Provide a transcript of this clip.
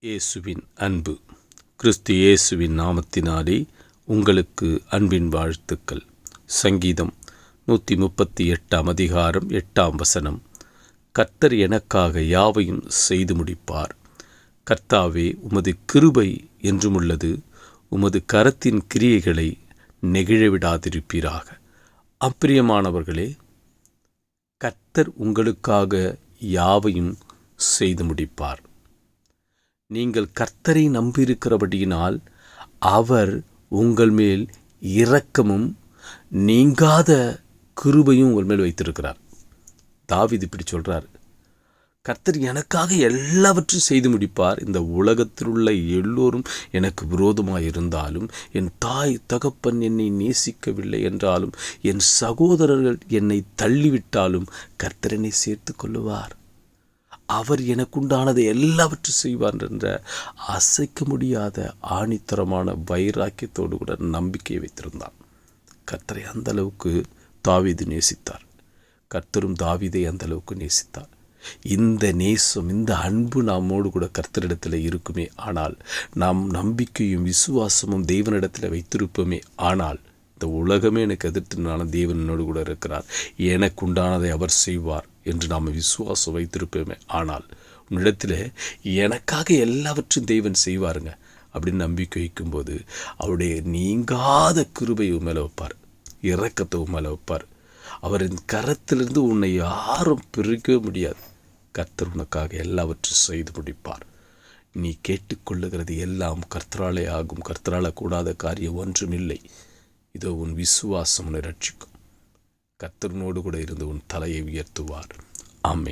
இயேசுவின் அன்பு. கிறிஸ்து இயேசுவின் நாமத்தினாலே உங்களுக்கு அன்பின் வாழ்த்துக்கள். சங்கீதம் நூற்றி முப்பத்தி எட்டாம் அதிகாரம் எட்டாம் வசனம். கர்த்தர் எனக்காக யாவையும் செய்து முடிப்பார். கர்த்தாவே உமது கிருபை என்றும் உள்ளது உமது கரத்தின் கிரியைகளை நெகிழவிடாதிருப்பீராக. அப்பிரியமானவர்களே கர்த்தர் உங்களுக்காக யாவையும் செய்து முடிப்பார். நீங்கள் கர்த்தரை நம்பியிருக்கிறபடியினால் அவர் உங்கள் மேல் இரக்கமும் நீங்காத கிருபையும் உங்கள் மேல் வைத்திருக்கிறார். தாவிது இப்படி சொல்கிறார் கர்த்தர் எனக்காக எல்லாவற்றையும் செய்து முடிப்பார். இந்த உலகத்தில் உள்ள எல்லோரும் எனக்கு விரோதமாக இருந்தாலும் என் தாய் தகப்பன் என்னை நேசிக்கவில்லை என்றாலும் என் சகோதரர்கள் என்னை தள்ளிவிட்டாலும் கர்த்தர் என்னை சேர்த்து கொள்ளுவார். அவர் எனக்குண்டானதை எல்லாவற்றும் செய்வார் என்ற அசைக்க முடியாத ஆணித்தரமான வைராக்கியத்தோடு கூட நம்பிக்கையை வைத்திருந்தான். கர்த்தரை அந்த அளவுக்கு தாவீது நேசித்தார். கர்த்தரும் தாவீதை அந்த அளவுக்கு நேசித்தார். இந்த நேசம் இந்த அன்பு நம்மோடு கூட கர்த்தரிடத்தில் இருக்குமே. ஆனால் நாம் நம்பிக்கையும் விசுவாசமும் தெய்வனிடத்தில் வைத்திருப்போமே. ஆனால் இந்த உலகமே எனக்கு எதிர்த்துனாலும் நான் தேவனோடு கூட இருக்கிறார். எனக்கு உண்டானதை அவர் செய்வார். என்று நாம் விசுவாசம் வைத்திருப்போமே. ஆனால் உன்னிடத்தில் எனக்காக எல்லாவற்றையும் தெய்வன் செய்வாருங்க. அப்படின்னு நம்பிக்கை வைக்கும்போது அவருடைய நீங்காத கிருபை மேலே வைப்பார். இறக்கத்தை மேலே வைப்பார். அவரின் கரத்திலிருந்து உன்னை யாரும் பிரிக்கவே முடியாது. கர்த்தர் உனக்காக எல்லாவற்றையும் செய்து முடிப்பார். நீ கேட்டுக்கொள்ளுகிறது எல்லாம் கர்த்தராலே ஆகும். கர்த்தரால கூடாத காரியம் ஒன்றும் இல்லை. இதோ உன் விசுவாசம் உன்னை ரட்சிக்கும். கர்த்தரனோடு கூட இருந்து உன் தலையை உயர்த்துவார். ஆமே